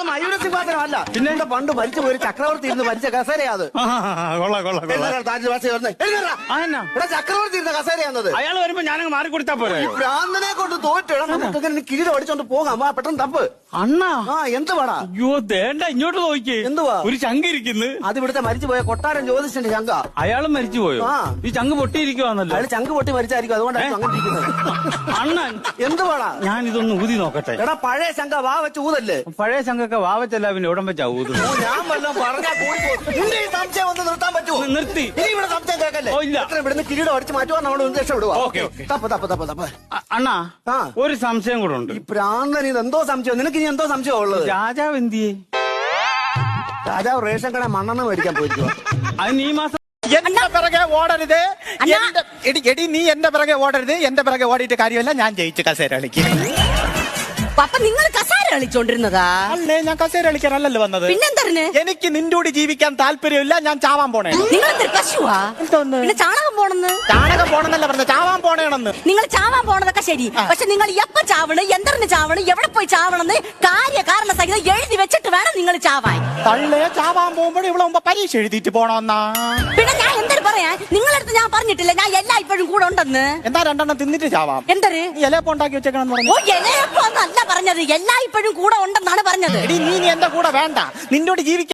അത് മയൂര സിംഹാസനം അല്ല പിന്നെ പണ്ട് ഭരിച്ചു പോയി ചക്രവർത്തി ഇരുന്ന് ഭരിച്ച കസേരയാത്. കൊള്ളാം ചക്രവർത്തി ഇരുന്ന കസേരയാന്നത്. അയാൾ വരുമ്പോ ഞാനങ്ങ് മാറി കൊടുത്താ പോരെ ഭ്രാന്തനെ കൊണ്ട് തോറ്റിടാം. നമുക്ക് കിരീടം അടിച്ചോണ്ട് പോകാം. പെട്ടെന്ന് തപ്പ്. അണ്ണാ. ആ എന്ത് വേടാ? അയ്യോ തേണ്ട ഇങ്ങോട്ട് നോക്കി എന്തുവാ? ഒരു ചങ്ക് ഇരിക്കുന്നു. അത് ഇവിടുത്തെ മരിച്ചു പോയ കൊട്ടാരം ജ്യോതിഷന്റെ ചങ്ക. അയാളും മരിച്ചു പോയോ ആ. ഈ ചങ്ക് പൊട്ടിയിരിക്കുവാന്നല്ലോ. അയാൾ ചങ്ക് പൊട്ടി മരിച്ചായിരിക്കും അതുകൊണ്ടാണ് അങ്ങനെ ഇരിക്കുന്നത്. അണ്ണൻ. എന്ത് വേടാ? ഞാൻ ഇതൊന്ന് ഊതി നോക്കട്ടെ. എടാ പഴയ ശങ്ക വാ വെച്ച് ഊതല്ലേ. പഴയ ചങ്കൊക്കെ വാവച്ചല്ല പിന്നെ ഉടൻ വെച്ചാ ഊത് ഓ, ഞാൻ വല്ലതും പറഞ്ഞാ കൂടി പോകും നിന്റെ ഈ സംശയം ഒന്ന് നിർത്താൻ പറ്റുമോ നിർത്തി. ഇനി ഇവിടെ സംശയം കേൾക്കല്ലേ? ഓ, ഇല്ല. എത്ര ഇവിടുന്ന് കിരീടം അടിച്ച് മാറ്റുവാൻ ഇടുവാ ഓക്കേ, ഓക്കേ. തപ്പ് തപ്പ് തപ്പ് തപ്പ്. അ- അണ്ണാ ആ. ഒരു സംശയം കൂടെ ഉണ്ട്. ഈ പ്രാന്തൻ ഇത് എന്തോ സംശയം? നിനക്ക് ഇനി എന്തോ സംശയം ഉള്ളത്? രാജാവ് എന്തി രാജാവ് റേഷൻ കട മണ്ണെണ്ണ മേടിക്കാൻ പോയിരിക്കുവാ. അതിന് ഈ മാസം എന്റെ പിറകെ ഓടരുത്. അണ്ണാ. എന്റെ- എടി എടി നീ എന്റെ പിറകെ ഓടരുത്. എന്റെ പിറകെ ഓടിയിട്ട് കാര്യമല്ല. ഞാൻ ജയിച്ചു കസേര കളിക്കും പപ്പ നിങ്ങൾ കസാര കളിച്ചോണ്ടിരുന്നതാ അല്ലേ ഞാൻ കസേര കളിക്കാനല്ലല്ലോ വന്നത്. പിന്നെന്തറിന് എനിക്ക് നിന്റെ കൂടി ജീവിക്കാൻ താല്പര്യമില്ല ഞാൻ ചാവാൻ പോണേ. നിങ്ങൾ പശുവാ? എന്തോന്ന്? പിന്നെ ചാണകം പോണെന്ന്? ചാണകം പോണെന്നല്ല പറഞ്ഞ ചാവാൻ പോണേണെന്ന്. നിങ്ങൾ ചാവാൻ പോണതൊക്കെ ശരി പക്ഷെ നിങ്ങൾ എപ്പ ചാവണ് എന്തറിന് ചാവണ് എവിടെ പോയി ചാവണെന്ന് കാര്യ കാരണ സഹിതം എഴുതി വെച്ചിട്ട് വേണം നിങ്ങൾ ചാവാൻ. തള്ളേ ചാവാൻ പോകുമ്പോൾ ഇവിടെ മുമ്പ് പരീക്ഷ എഴുതിയിട്ട് പോണോന്നാ? പിന്നെ ഞാൻ എന്തൊരു പറയാ നിങ്ങളടുത്ത് ഞാൻ പറഞ്ഞിട്ടില്ല ഞാൻ എല്ലാ ഇപ്പോഴും കൂടെ ഉണ്ടെന്ന്. എന്താ രണ്ടെണ്ണം തിന്നിട്ട് ചാവാം. എന്തൊരു? ഇലയപ്പം ഉണ്ടാക്കി വെച്ചേക്കണം പറഞ്ഞു. ഓ എലയപ്പോ എന്നല്ല പറഞ്ഞത്. എല്ലാ ഇപ്പോഴും കൂടെ ഉണ്ടെന്നാണ് പറഞ്ഞത്. എടി നീ ഇനി എന്റെ കൂടെ വേണ്ട. നിന്നോട് ജീവിക്കാൻ